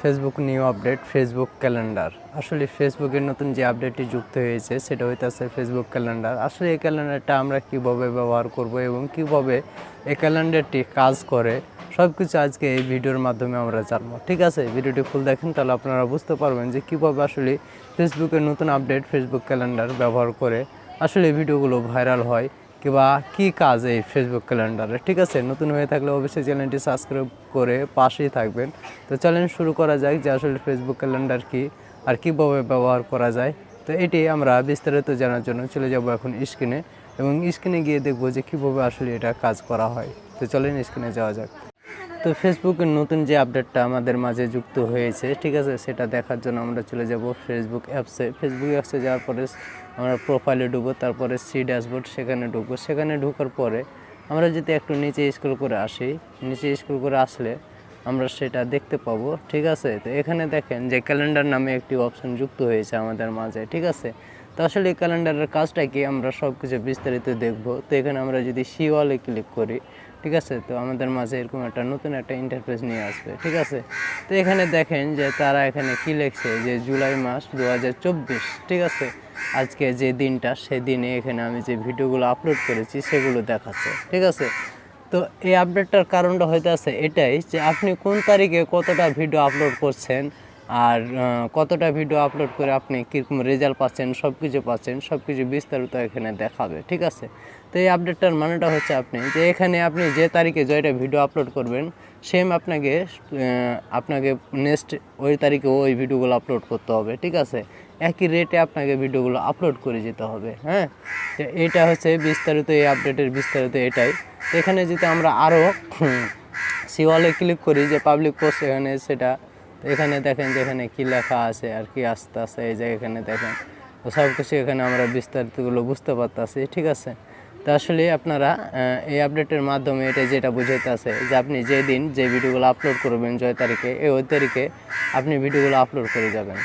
Facebook new update Facebook calendar আসলে ফেসবুকের নতুন যে আপডেটটি যুক্ত হয়েছে, সেটা হইতেছে ফেসবুক ক্যালেন্ডার আসলে এই ক্যালেন্ডারটা আমরা কীভাবে ব্যবহার করব এবং কীভাবে এই ক্যালেন্ডারটি কাজ করে সব কিছু আজকে এই ভিডিওর মাধ্যমে আমরা জানব। ঠিক আছে? ভিডিওটি ফুল দেখেন, তাহলে আপনারা বুঝতে পারবেন যে কীভাবে আসলে ফেসবুকের নতুন আপডেট ফেসবুক ক্যালেন্ডার ব্যবহার করে আসলে ভিডিওগুলো ভাইরাল হয়। কিংবা কি কাজ এই ফেসবুক ক্যালেন্ডারে ঠিক আছে, নতুন হয়ে থাকলে অবশ্যই চ্যানেলটি সাবস্ক্রাইব করে পাশেই থাকবেন। তো চ্যানেল শুরু করা যাক যে আসলে ফেসবুক ক্যালেন্ডার কি আর কীভাবে ব্যবহার করা যায়। তো এটি আমরা বিস্তারিত জানার জন্য চলে যাব এখন স্ক্রিনে এবং স্ক্রিনে গিয়ে দেখব যে কীভাবে আসলে এটা কাজ করা হয়। তো চলেন স্ক্রিনে যাওয়া যাক। তো ফেসবুকের নতুন যে আপডেটটা আমাদের মাঝে যুক্ত হয়েছে, ঠিক আছে? সেটা দেখার জন্য আমরা চলে যাব ফেসবুক অ্যাপসে ফেসবুক অ্যাপসে যাওয়ার পরে আমরা প্রোফাইলে ঢুকবো, তারপরে সি ড্যাশবোর্ড সেখানে ঢুকবো। সেখানে ঢোকার পরে আমরা যদি একটু নিচে স্ক্রল করে আসি, নিচে স্ক্রল করে আসলে আমরা সেটা দেখতে পাবো, ঠিক আছে? তো এখানে দেখেন যে ক্যালেন্ডার নামে একটি অপশন যুক্ত হয়েছে আমাদের মাঝে, ঠিক আছে? তো আসলে এই ক্যালেন্ডারের কাজটা কি আমরা সব কিছু বিস্তারিত দেখব। তো এখানে আমরা যদি সি ওয়ালে ক্লিক করি, ঠিক আছে? তো আমাদের মাঝে এরকম একটা নতুন একটা ইন্টারফেস নিয়ে আসবে, ঠিক আছে? তো এখানে দেখেন যে তারা এখানে কি লিখছে? যে জুলাই মাস দু হাজার চব্বিশ, ঠিক আছে? আজকে যে দিনটা সেদিনে এখানে আমি যে ভিডিওগুলো আপলোড করেছি, সেগুলো দেখাচ্ছে, ঠিক আছে? তো এই আপডেটটার কারণটা হয়তো আছে এটাই যে আপনি কোন তারিখে কতটা ভিডিও আপলোড করছেন আর কতটা ভিডিও আপলোড করে আপনি কীরকম রেজাল্ট পাচ্ছেন সব কিছু পাচ্ছেন সব কিছু বিস্তারিত এখানে দেখাবে, ঠিক আছে? তো এই আপডেটটার মানেটা হচ্ছে আপনি যে এখানে আপনি যে তারিখে জয়টা ভিডিও আপলোড করবেন সেম আপনাকে আপনাকে নেক্সট ওই তারিখে ওই ভিডিওগুলো আপলোড করতে হবে, ঠিক আছে? একই রেটে আপনাকে ভিডিওগুলো আপলোড করে যেতে হবে হ্যাঁ? তো এটা হচ্ছে বিস্তারিত, এই আপডেটের বিস্তারিত এটাই। এখানে যদি আমরা আরও সিওয়ালে ক্লিক করি যে পাবলিক পোস্ট এখানে সেটা এখানে দেখেন যেখানে কী লেখা আছে আর কি আসতে আছে এই যে এখানে দেখেন। তো সব কিছু এখানে আমরা বিস্তারিতগুলো বুঝতে পারতেছি, ঠিক আছে? তো আসলে আপনারা এই আপডেটের মাধ্যমে এটা যেটা বুঝাইতে আছে যে আপনি যেদিন যে ভিডিওগুলো আপলোড করবেন জয় তারিখে, এই ওই তারিখে আপনি ভিডিওগুলো আপলোড করে যাবেন।